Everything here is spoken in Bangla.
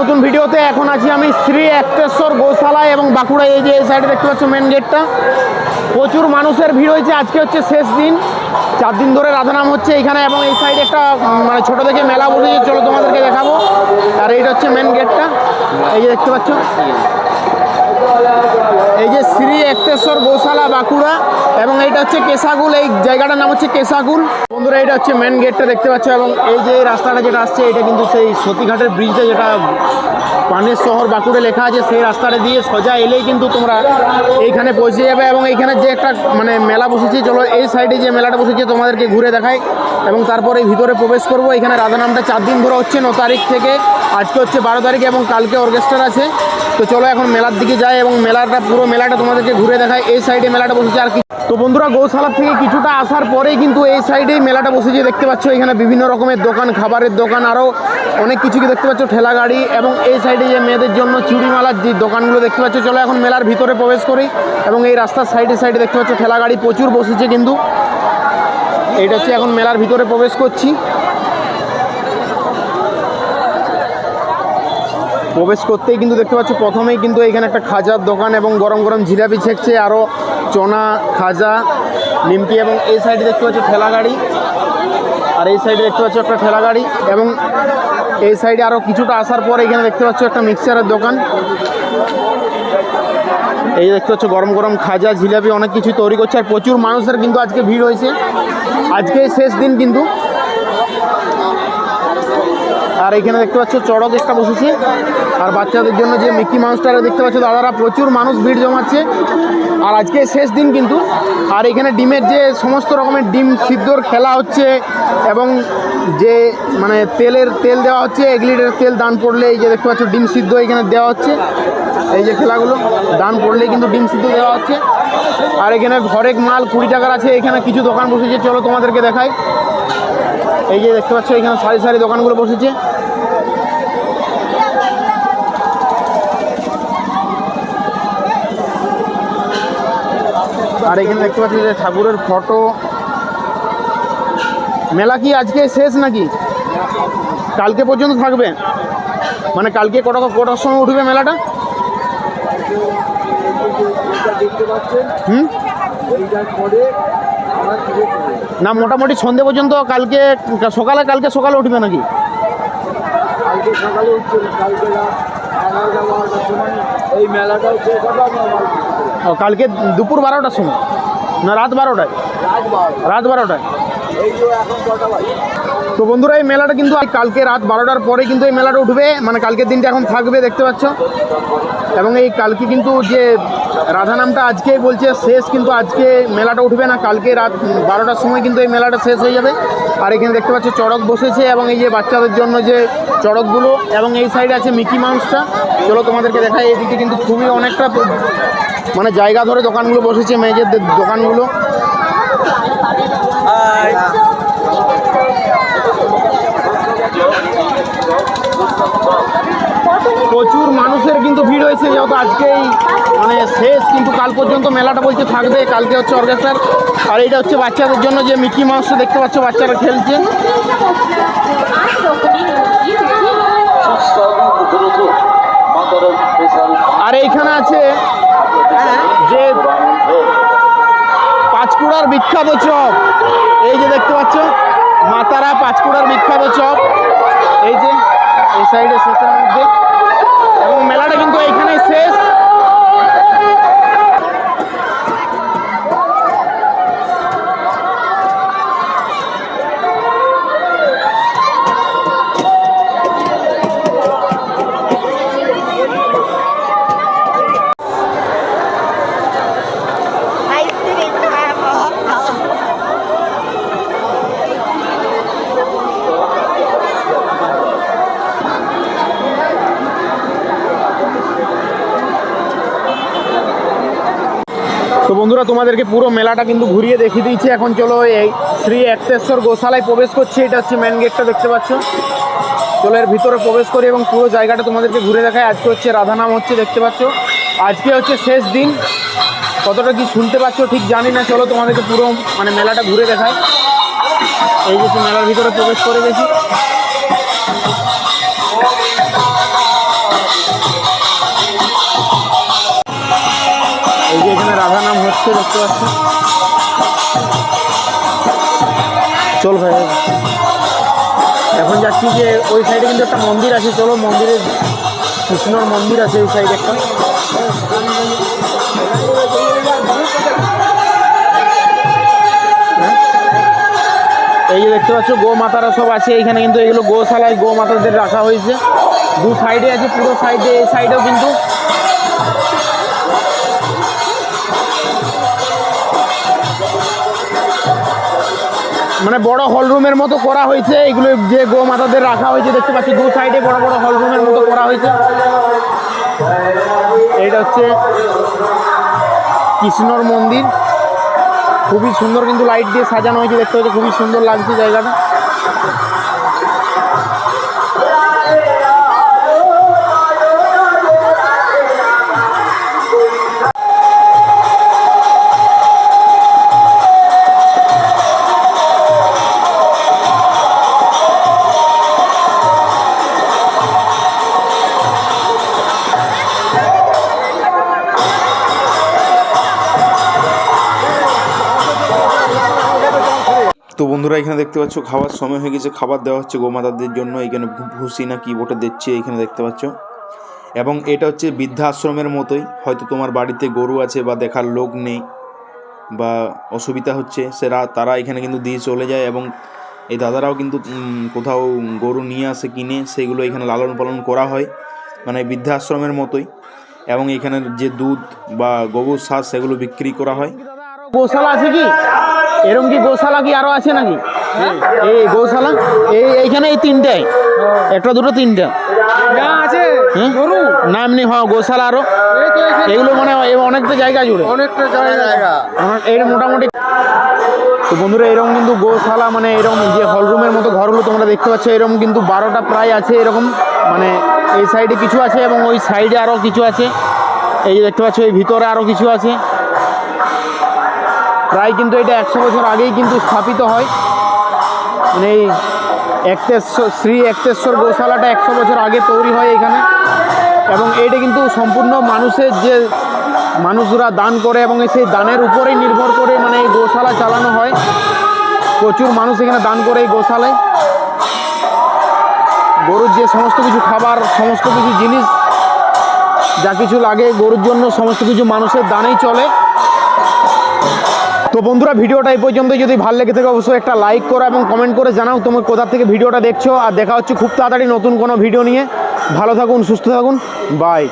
নতুন ভিডিওতে এখন আছি আমি শ্রী একটেশ্বর গোশালায় এবং বাঁকুড়া এই যে এই সাইডে দেখতে পাচ্ছ মেন গেটটা প্রচুর মানুষের ভিড় হয়েছে, আজকে হচ্ছে শেষ দিন। চার দিন ধরে রাধানাম হচ্ছে এখানে এবং এই সাইডে একটা মানে ছোট থেকে মেলা বসেছে, চলো তোমাদেরকে দেখাবো। আর এইটা হচ্ছে মেন গেটটা এই যে দেখতে পাচ্ছ? এই যে শ্রী একটেশ্বর গোশালা বাঁকুড়া এবং এইটা হচ্ছে কেশাগুল, এই জায়গাটার নাম হচ্ছে কেশাগুল। বন্ধুরা এটা হচ্ছে মেন গেটটা দেখতে পাচ্ছ এবং এই যে রাস্তাটা যেটা আসছে এটা কিন্তু সেই সতীঘাটের ব্রিজটা যেটা পানের শহর বাঁকুড়ে লেখা আছে, সেই রাস্তাটা দিয়ে সোজা এলেই কিন্তু তোমরা এইখানে পৌঁছে যাবে এবং এইখানে যে একটা মানে মেলা বসেছে, চলো এই সাইডে যে মেলাটা বসেছে, তোমাদেরকে ঘুরে দেখাই এবং তারপরে ভিতরে প্রবেশ করব। এখানে রাধানামটা চার দিন ধরে হচ্ছে ন তারিখ থেকে, আজকে হচ্ছে বারো তারিখ এবং কালকে অর্কেস্ট্রা আছে। তো চলো এখন মেলার দিকে যাই এবং মেলাটা পুরো মেলাটা তোমাদেরকে ঘুরে দেখায় এই সাইডে মেলাটা বসেছে আর কি। তো বন্ধুরা গৌশালা থেকে কিছুটা আসার পরেই কিন্তু এই সাইডেই মেলাটা বসেছে। দেখতে পাচ্ছ, এখানে বিভিন্ন রকমের দোকান, খাবারের দোকান আরও অনেক কিছু দেখতে পাচ্ছ, ঠেলা গাড়ি এবং এই সাইডে যে মেয়েদের জন্য চুড়িমালার যে দোকানগুলো দেখতে পাচ্ছ। চলো এখন মেলার ভিতরে প্রবেশ করি এবং এই রাস্তার সাইডে সাইডে দেখতে পাচ্ছ, ঠেলা গাড়ি প্রচুর বসেছে কিন্তু। এইটা হচ্ছে এখন মেলার ভিতরে প্রবেশ করছি। প্রবেশ করতেই কিন্তু দেখতে পাচ্ছ প্রথমেই কিন্তু এখানে একটা খাজার দোকান এবং গরম গরম জিলাপি ছেঁকছে আরও চনা, খাজা, নিমকি এবং এই সাইডে দেখতে পাচ্ছ ঠেলা গাড়ি। আর এই সাইডে দেখতে পাচ্ছ একটা ঠেলা গাড়ি এবং এই সাইডে আরও কিছুটা আসার পর এখানে দেখতে পাচ্ছ একটা মিক্সারের দোকান। এই দেখতে পাচ্ছ গরম গরম খাজা, জিলাপি অনেক কিছু তৈরি করছে। আর প্রচুর মানুষের কিন্তু আজকে ভিড় হয়েছে। আজকে শেষ দিন কিন্তু আর এখানে দেখতে পাচ্ছ চড়ক একটা বসেছে। আর বাচ্চাদের জন্য যে মিকি মাউসটা দেখতে পাচ্ছ দাদারা প্রচুর মানুষ ভিড় জমাচ্ছে। আর আজকে শেষ দিন কিন্তু। আর এখানে ডিমের যে সমস্ত রকমের ডিম সিদ্ধর খেলা হচ্ছে এবং যে মানে তেলের তেল দেওয়া হচ্ছে, এক লিটার তেল দান পড়লে এই যে দেখতে পাচ্ছ ডিম সিদ্ধ এখানে দেওয়া হচ্ছে। এই যে খেলাগুলো, দান পড়লেই কিন্তু ডিম সিদ্ধ দেওয়া হচ্ছে। আর এখানে হরেক মাল কুড়ি টাকার আছে, এখানে কিছু দোকান বসেছে, চলো তোমাদেরকে দেখাই। এই যে দেখতে পাচ্ছ, এখানে সারি সারি দোকানগুলো বসেছে। আর এখানে দেখতে পাচ্ছি যে ঠাকুরের ফটো। মেলা কি আজকে শেষ নাকি? কালকে পর্যন্ত থাকবে? মানে কালকে কটা কটার সময় উঠবে মেলাটা? হুম? না মোটামুটি সন্ধে পর্যন্ত কালকে সকালে কালকে সকালে উঠবে নাকি? কালকে সকালে উঠছে কালকে এই দুপুর বারোটার সময়? না রাত বারোটায়। রাত বারোটায়? এই যে এখন কটা বাজে? তো বন্ধুরা, এই মেলাটা কিন্তু কালকে রাত বারোটার পরে কিন্তু এই মেলাটা উঠবে। মানে কালকের দিনটা এখন থাকবে, দেখতে পাচ্ছ। এবং এই কালকে কিন্তু যে রাধা নামটা আজকেই বলছে শেষ, কিন্তু আজকে মেলাটা উঠবে না। কালকে রাত বারোটার সময় কিন্তু এই মেলাটা শেষ হয়ে যাবে। আর এখানে দেখতে পাচ্ছ চড়ক বসেছে এবং এই যে বাচ্চাদের জন্য যে চড়কগুলো এবং এই সাইডে আছে মিকি মাউসটা। চলো তোমাদেরকে দেখাই, এদিকে কিন্তু খুবই অনেকটা মানে জায়গা ধরে দোকানগুলো বসেছে, মেয়েদের দোকানগুলো। প্রচুর মানুষের কিন্তু ভিড় হয়েছে, যেহেতু আজকেই মানে শেষ, কিন্তু কাল পর্যন্ত মেলাটা বলছে থাকবে, কালকে হচ্ছে অর্কেস্ট্রার আর এটা হচ্ছে বাচ্চাদের জন্য যে মিকি মাউসটা দেখতে পাচ্ছ, বাচ্চারা খেলছে। আর এইখানে আছে যে পাঁচকুড়ার বিখ্যাত চপ। এই যে দেখতে পাচ্ছ, মাতারা পাঁচকুড়ার বিখ্যাত চপ। এই যে এই সাইডে শেষের মধ্যে এবং মেলাটা কিন্তু এইখানেই শেষ তো বন্ধুরা, তোমাদেরকে পুরো মেলাটা কিন্তু ঘুরিয়ে দেখিয়ে দিয়েছি। এখন চলো এই শ্রী একটেশ্বর গোশালায় প্রবেশ করছি। এটা হচ্ছে মেন গেটটা দেখতে পাচ্ছ? চলো এর ভিতরে প্রবেশ করি এবং পুরো জায়গাটা তোমাদেরকে ঘুরে দেখায় আজকে হচ্ছে রাধানাম হচ্ছে, দেখতে পাচ্ছ? আজকে হচ্ছে শেষ দিন। কতটা কি শুনতে পাচ্ছ ঠিক জানি না। চলো তোমাদেরকে পুরো মানে মেলাটা ঘুরে দেখায় এই যে মেলার ভিতরে প্রবেশ করে গেছি। রাধা নাম হচ্ছে, দেখতে পাচ্ছি? চল ভাই। এখন যাচ্ছি যে ওই সাইডে কিন্তু একটা মন্দির আছে, চলো মন্দিরে কৃষ্ণর মন্দির আছে ওই সাইডে একটা। এই যে দেখতে পাচ্ছ গো মাতারা সব আছে এইখানে কিন্তু এগুলো গোশালায় গো মাতাদের রাখা হয়েছে। দু সাইডে আছে, পুরো সাইডে এই সাইডেও কিন্তু মানে বড় হল রুমের মতো করা হয়েছে, এগুলো যে গো মাতাদের রাখা হয়েছে, দেখতে পাচ্ছি দু সাইডে বড় বড় হল রুমের মতো করা হয়েছে। এটা হচ্ছে কৃষ্ণর মন্দির। খুবই সুন্দর কিন্তু লাইট দিয়ে সাজানো হয়েছে, দেখতে পাচ্ছি খুবই সুন্দর লাগছে জায়গাটা। বন্ধুরা, এখানে দেখতে পাচ্ছ খাবার সময় হয়ে গেছে। খাবার দেওয়া হচ্ছে গোমাতাদের জন্য। এখানে ভুসি না কি বোটে দিচ্ছে, এখানে দেখতে পাচ্ছ। এবং এটা হচ্ছে বৃদ্ধাশ্রমের মতোই। হয়তো তোমার বাড়িতে গরু আছে বা দেখার লোক নেই বা অসুবিধা হচ্ছে, সেরা তারা এখানে কিন্তু দিয়ে চলে যায় এবং এই দাদারাও কিন্তু কোথাও গরু নিয়ে আসে, কিনে, সেগুলো এখানে লালন পালন করা হয়। মানে বৃদ্ধাশ্রমের মতোই। এবং এখানের যে দুধ বা গোবর সার, সেগুলো বিক্রি করা হয়। গোশালা আছে কি? এরকম কি গোশালা কি আরও আছে নাকি? এই গোশালা এই এইখানে এই তিনটাই। একটা দুটো তিনটা। না আছে না এমনি হ্যাঁ গোশালা আরও। এগুলো মানে অনেকটা জায়গা জুড়ে। অনেকটা জায়গা। এই মোটামুটি তো বন্ধুরা এরকম কিন্তু গোশালা মানে এরকম যে হলরুমের মতো ঘরগুলো তোমরা দেখতে পাচ্ছ এরকম কিন্তু বারোটা প্রায় আছে এরকম। মানে এই সাইডে কিছু আছে এবং ওই সাইডে আরও কিছু আছে। এই যে দেখতে পাচ্ছ এই ভিতরে আরও কিছু আছে। প্রায় কিন্তু এটা একশো বছর আগেই কিন্তু স্থাপিত হয়। মানে এই একতেশ্বর, শ্রী একতেশ্বর গোশালাটা একশো বছর আগে তৈরি হয় এখানে। এবং এটা কিন্তু সম্পূর্ণ মানুষের যে মানুষরা দান করে এবং সেই দানের উপরেই নির্ভর করে মানে এই গোশালা চালানো হয়। প্রচুর মানুষ এখানে দান করে এই গোশালায়। গরুর যে সমস্ত কিছু খাবার, সমস্ত কিছু জিনিস, যা কিছু লাগে, গরুর জন্য সমস্ত কিছু মানুষের দানেই চলে। তো বন্ধুরা, ভিডিওটা এই পর্যন্ত যদি ভালো লেগে থাকে, অবশ্যই একটা লাইক করো এবং কমেন্ট করে জানাও তুমি কোথা থেকে ভিডিওটা দেখছ। আর দেখা হচ্ছে খুব তাড়াতাড়ি নতুন কোনো ভিডিও নিয়ে। ভালো থাকুন, সুস্থ থাকুন। বাই